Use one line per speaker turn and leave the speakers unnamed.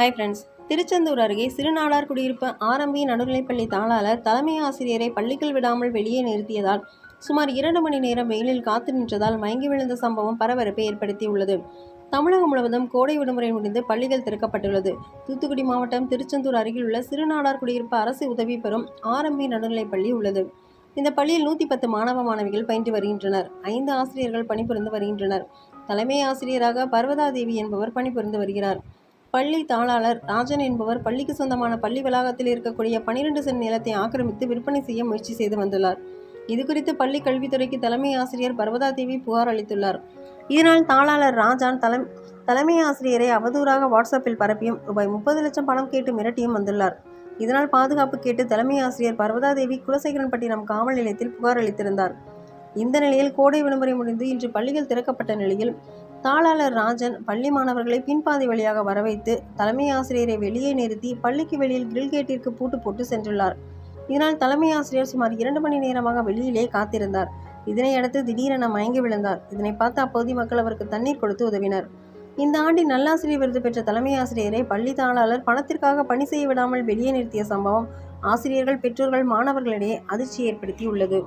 hi friends Tiruchendur அருகே சிறுநாளார் குடியிருப்பு ஆரம்பி நடுநிலைப்பள்ளி தாளாளர் தலைமை ஆசிரியரை பள்ளிகள் விடாமல் வெளியே நிறுத்தியதால் சுமார் இரண்டு மணி நேரம் வெயிலில் காத்து நின்றதால் மயங்கி விழுந்த சம்பவம் பரபரப்பை ஏற்படுத்தியுள்ளது தமிழகம் முழுவதும் கோடை விடுமுறை முடிந்து பள்ளிகள் திறக்கப்பட்டுள்ளது தூத்துக்குடி மாவட்டம் திருச்செந்தூர் அருகில் உள்ள சிறுநாளார் குடியிருப்பு அரசு உதவி பெறும் ஆரம்பி நடுநிலைப்பள்ளி உள்ளது இந்த பள்ளியில் நூற்றி பத்து மாணவ மாணவிகள் பயின்று வருகின்றனர் ஐந்து ஆசிரியர்கள் பணிபுரிந்து வருகின்றனர் தலைமை ஆசிரியராக பர்வதாதேவி என்பவர் பணிபுரிந்து வருகிறார் பள்ளி தாளாளர் ராஜன் என்பவர் பள்ளிக்கு சொந்தமான பள்ளி வளாகத்தில் இருக்கக்கூடிய பனிரெண்டு சென்ட் நிலத்தை ஆக்கிரமித்து விற்பனை செய்ய முயற்சி செய்து வந்துள்ளார் குறித்து பள்ளி கல்வித்துறைக்கு தலைமை ஆசிரியர் பர்வதா தேவி புகார் அளித்துள்ளார் இதனால் தாளாளர் ராஜான் தலை தலைமை ஆசிரியரை அவதூறாக வாட்ஸ்அப்பில் பரப்பியும் ரூபாய் முப்பது லட்சம் பணம் கேட்டு மிரட்டியும் வந்துள்ளார் இதனால் பாதுகாப்பு கேட்டு தலைமை ஆசிரியர் பர்வதாதேவி குலசேகரன்பட்டினம் காவல் நிலையத்தில் புகார் அளித்திருந்தார் இந்த நிலையில் கோடை விடுமுறை முடிந்து இன்று பள்ளிகள் திறக்கப்பட்ட நிலையில் தாளாளர் ராஜன் பள்ளி மாணவர்களை பின்பாதை வழியாக வரவைத்து தலைமை ஆசிரியரை வெளியே நிறுத்தி பள்ளிக்கு வெளியில் கிரில் கேட்டிற்கு பூட்டு போட்டு சென்றுள்ளார் இதனால் தலைமை ஆசிரியர் சுமார் இரண்டு மணி நேரமாக வெளியிலே காத்திருந்தார் இதனையடுத்து திடீரென மயங்கி விழுந்தார் இதனை பார்த்து அப்பகுதி மக்கள் அவருக்கு தண்ணீர் கொடுத்து உதவினர் இந்த ஆண்டின் நல்லாசிரியர் விருது பெற்ற தலைமை ஆசிரியரை பள்ளி தாளாளர் பணத்திற்காக பணி செய்ய விடாமல் வெளியே நிறுத்திய சம்பவம் ஆசிரியர்கள் பெற்றோர்கள் மாணவர்களிடையே அதிர்ச்சி ஏற்படுத்தியுள்ளது